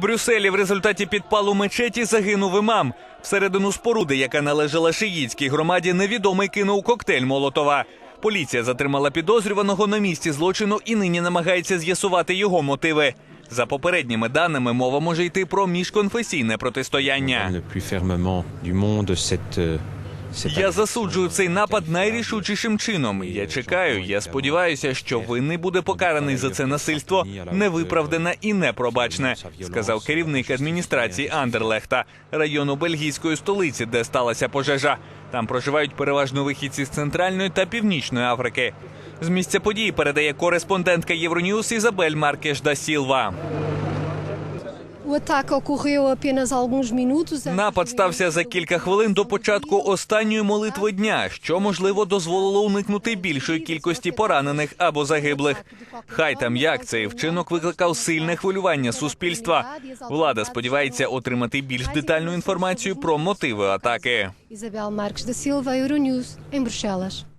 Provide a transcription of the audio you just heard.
Брюсселі в результаті підпалу мечеті загинув імам. Всередину споруди, яка належала шиїцькій громаді, невідомий кинув коктейль Молотова. Поліція затримала підозрюваного на місці злочину і нині намагається з'ясувати його мотиви. За попередніми даними, мова може йти про міжконфесійне протистояння. Я засуджую цей напад найрішучішим чином. Я чекаю. Я сподіваюся, що винний буде покараний за це насильство невиправдане і непробачне, сказав керівник адміністрації Андерлехта, району бельгійської столиці, де сталася пожежа. Там проживають переважно вихідці з центральної та північної Африки. З місця події передає кореспондентка Євроньюз Ізабель Маркеш да Сілва. Напад стався за кілька хвилин до початку останньої молитви дня, що можливо дозволило уникнути більшої кількості поранених або загиблих. Хай там як цей вчинок викликав сильне хвилювання суспільства. Влада сподівається отримати більш детальну інформацію про мотиви атаки. Da Silva, Euronews, em Bruxelas.